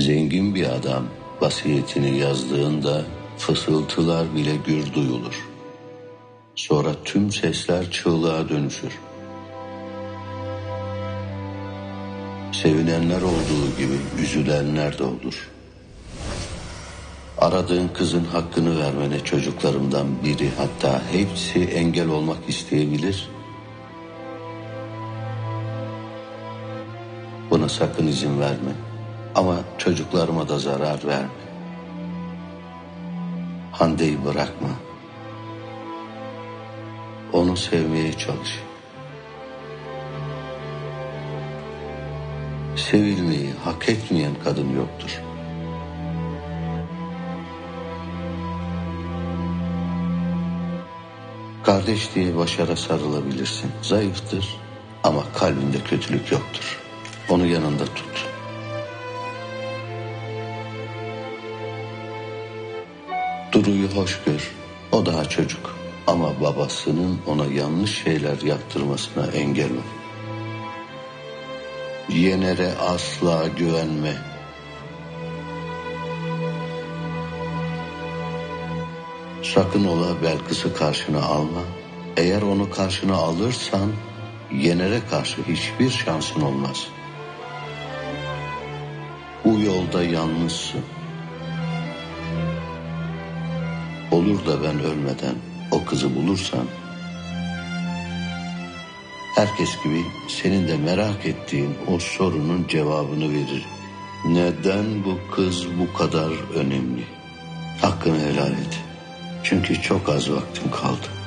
Zengin bir adam vasiyetini yazdığında fısıltılar bile gür duyulur. Sonra tüm sesler çığlığa dönüşür. Sevinenler olduğu gibi üzülenler de olur. Aradığın kızın hakkını vermene çocuklarımdan biri hatta hepsi engel olmak isteyebilir. Buna sakın izin verme. Ama çocuklarıma da zarar verme. Hande'yi bırakma. Onu sevmeye çalış. Sevilmeyi hak etmeyen kadın yoktur. Kardeş diye başara sarılabilirsin. Zayıftır ama kalbinde kötülük yoktur. Onu yanında tut. Duru'yu hoş gör. O daha çocuk. Ama babasının ona yanlış şeyler yaptırmasına engel ol. Yener'e asla güvenme. Sakın ola Belkıs'ı karşına alma. Eğer onu karşına alırsan Yener'e karşı hiçbir şansın olmaz. Bu yolda yalnızsın. Olur da ben ölmeden o kızı bulursan herkes gibi senin de merak ettiğin o sorunun cevabını verir. Neden bu kız bu kadar önemli? Hakkını helal et. Çünkü çok az vaktim kaldı.